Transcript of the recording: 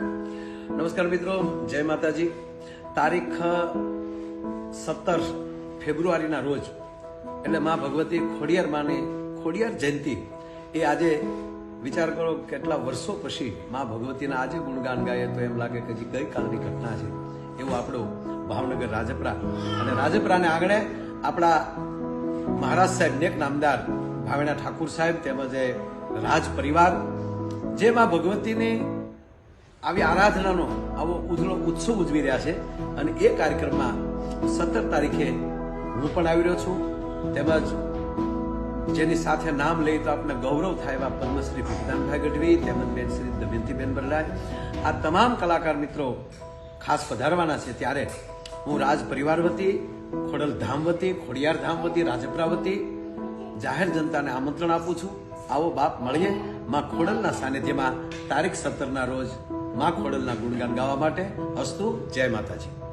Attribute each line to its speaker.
Speaker 1: નમસ્કાર મિત્રો, જય માતાજી. તારીખ સત્તર ફેબ્રુઆરીના રોજ, એટલે મા ભગવતી ખોડિયાર માની ખોડિયાર જયંતિ. એ આજે વિચાર કરો કેટલા વર્ષો પછી મા ભગવતીના આજે ગુણગાન ગાય તો એમ લાગે કે હજી ગઈકાલની ઘટના છે. એવું આપણું ભાવનગર રાજપરા. અને રાજપરાને આગળ આપણા મહારાજ સાહેબ નેક નામદાર ભાવેણા ઠાકુર સાહેબ તેમજ રાજ પરિવાર, જે મા ભગવતીની આવી આરાધનાનો આવો ઉજળો ઉત્સવ ઉજવી રહ્યા છે અને એ કાર્યક્રમમાં સત્તર તારીખે હું પણ આવી રહ્યો છું. તેમજ જેની સાથે નામ લઈ તો આપને ગૌરવ થાય એવા પદ્મશ્રી ભીખદાનભાઈ ગઢવી, તેમજ બેન શ્રી દમયંતીબેન બરલાય આ તમામ કલાકાર મિત્રો ખાસ પધારવાના છે. ત્યારે હું રાજ પરિવાર વતી, ખોડલ ધામ વતી, ખોડિયાર ધામ વતી, રાજપરા વતી જાહેર જનતાને આમંત્રણ આપું છું. આવો બાપ મળીએ. માં ખોડલના સાનિધ્યમાં તારીખ સત્તરના રોજ માં ખોડલના ગુણગાન ગાવા માટે અસ્તુ જય માતાજી.